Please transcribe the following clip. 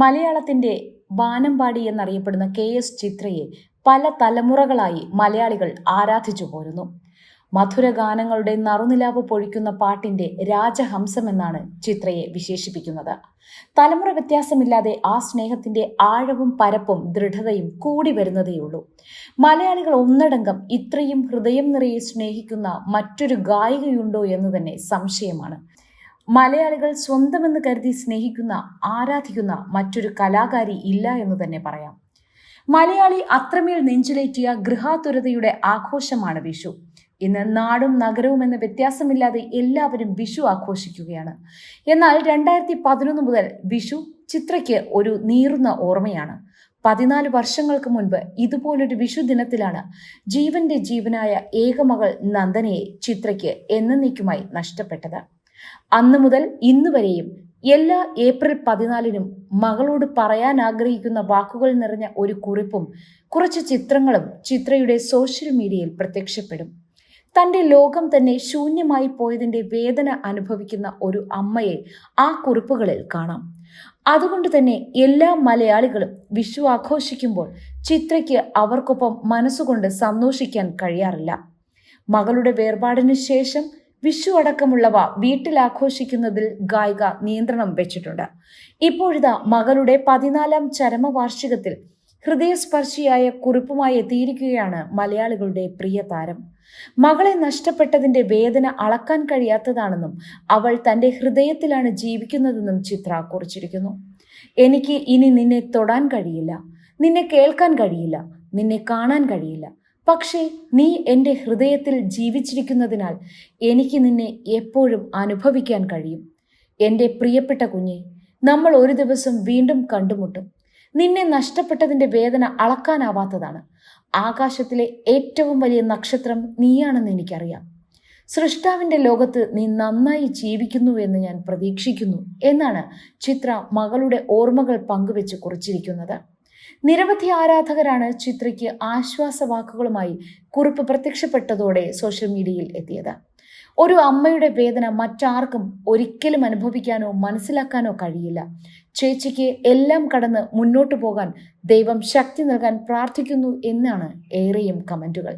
മലയാളത്തിന്റെ വാനമ്പാടി എന്നറിയപ്പെടുന്ന K S ചിത്രയെ പല തലമുറകളായി മലയാളികൾ ആരാധിച്ചു പോരുന്നു. മധുര ഗാനങ്ങളുടെ നറുനിലാവ് പൊഴിക്കുന്ന പാട്ടിന്റെ രാജഹംസം എന്നാണ് ചിത്രയെ വിശേഷിപ്പിക്കുന്നത്. തലമുറ വ്യത്യാസമില്ലാതെ ആ സ്നേഹത്തിന്റെ ആഴവും പരപ്പും ദൃഢതയും കൂടി വരുന്നതേയുള്ളൂ. മലയാളികൾ ഒന്നടങ്കം ഇത്രയും ഹൃദയം നിറയെ സ്നേഹിക്കുന്ന മറ്റൊരു ഗായികയുണ്ടോ എന്ന് തന്നെ സംശയമാണ്. മലയാളികൾ സ്വന്തമെന്ന് കരുതി സ്നേഹിക്കുന്ന ആരാധിക്കുന്ന മറ്റൊരു കലാകാരി ഇല്ല എന്ന് തന്നെ പറയാം. മലയാളി അത്രമേൽ നെഞ്ചിലേറ്റിയ ഗൃഹാതുരതയുടെ ആഘോഷമാണ് വിഷു. ഇന്ന് നാടും നഗരവും എന്ന വ്യത്യാസമില്ലാതെ എല്ലാവരും വിഷു ആഘോഷിക്കുകയാണ്. എന്നാൽ രണ്ടായിരത്തി പതിനൊന്ന് മുതൽ വിഷു ചിത്രയ്ക്ക് ഒരു നീറുന്ന ഓർമ്മയാണ്. പതിനാല് വർഷങ്ങൾക്ക് മുൻപ് ഇതുപോലൊരു വിഷു ദിനത്തിലാണ് ജീവന്റെ ജീവനായ ഏകമകൾ നന്ദനയെ ചിത്രയ്ക്ക് എന്നേക്കുമായി നഷ്ടപ്പെട്ടത്. അന്ന് മുതൽ ഇന്ന് വരെയും എല്ലാ ഏപ്രിൽ പതിനാലിനും മകളോട് പറയാൻ ആഗ്രഹിക്കുന്ന വാക്കുകൾ നിറഞ്ഞ ഒരു കുറിപ്പും കുറച്ച് ചിത്രങ്ങളും ചിത്രയുടെ സോഷ്യൽ മീഡിയയിൽ പ്രത്യക്ഷപ്പെടും. തന്റെ ലോകം തന്നെ ശൂന്യമായി പോയതിന്റെ വേദന അനുഭവിക്കുന്ന ഒരു അമ്മയെ ആ കുറിപ്പുകളിൽ കാണാം. അതുകൊണ്ട് തന്നെ എല്ലാ മലയാളികളും വിഷു ആഘോഷിക്കുമ്പോൾ ചിത്രയ്ക്ക് അവർക്കൊപ്പം മനസ്സുകൊണ്ട് സന്തോഷിക്കാൻ കഴിയാറില്ല. മകളുടെ വേർപാടിന് ശേഷം വിഷു അടക്കമുള്ളവ വീട്ടിൽ ആഘോഷിക്കുന്നതിൽ ഗായിക നിയന്ത്രണം വെച്ചിട്ടുണ്ട്. ഇപ്പോഴിതാ മകളുടെ പതിനാലാം ചരമവാർഷികത്തിൽ ഹൃദയസ്പർശിയായ കുറിപ്പുമായി എത്തിയിരിക്കുകയാണ് മലയാളികളുടെ പ്രിയ താരം. മകളെ നഷ്ടപ്പെട്ടതിന്റെ വേദന അളക്കാൻ കഴിയാത്തതാണെന്നും അവൾ തന്റെ ഹൃദയത്തിലാണ് ജീവിക്കുന്നതെന്നും ചിത്ര കുറിച്ചിരിക്കുന്നു. എനിക്ക് ഇനി നിന്നെ തൊടാൻ കഴിയില്ല. നിന്നെ കേൾക്കാൻ കഴിയില്ല. നിന്നെ കാണാൻ കഴിയില്ല. പക്ഷേ നീ എന്റെ ഹൃദയത്തിൽ ജീവിച്ചിരിക്കുന്നതിനാൽ എനിക്ക് നിന്നെ എപ്പോഴും അനുഭവിക്കാൻ കഴിയും. എന്റെ പ്രിയപ്പെട്ട കുഞ്ഞെ നമ്മൾ ഒരു ദിവസം വീണ്ടും കണ്ടുമുട്ടും. നിന്നെ നഷ്ടപ്പെട്ടതിന്റെ വേദന അളക്കാനാവാത്തതാണ്. ആകാശത്തിലെ ഏറ്റവും വലിയ നക്ഷത്രം നീയാണെന്ന് എനിക്കറിയാം. സൃഷ്ടാവിന്റെ ലോകത്ത് നീ നന്നായി ജീവിക്കുന്നു എന്ന് ഞാൻ പ്രതീക്ഷിക്കുന്നു എന്നാണ് ചിത്ര മകളുടെ ഓർമ്മകൾ പങ്കുവെച്ച് കുറിച്ചിരിക്കുന്നത്. നിരവധി ആരാധകരാണ് ചിത്രയ്ക്ക് ആശ്വാസവാക്കുകളുമായി കുറിപ്പ് പ്രത്യക്ഷപ്പെട്ടതോടെ സോഷ്യൽ മീഡിയയിൽ എത്തിയത്. ഒരു അമ്മയുടെ വേദന മറ്റാർക്കും ഒരിക്കലും അനുഭവിക്കാനോ മനസ്സിലാക്കാനോ കഴിയില്ല. ചേച്ചിക്ക് എല്ലാം കടന്ന് മുന്നോട്ടു പോകാൻ ദൈവം ശക്തി നൽകാൻ പ്രാർത്ഥിക്കുന്നു എന്നാണ് ഏറെയും കമന്റുകൾ.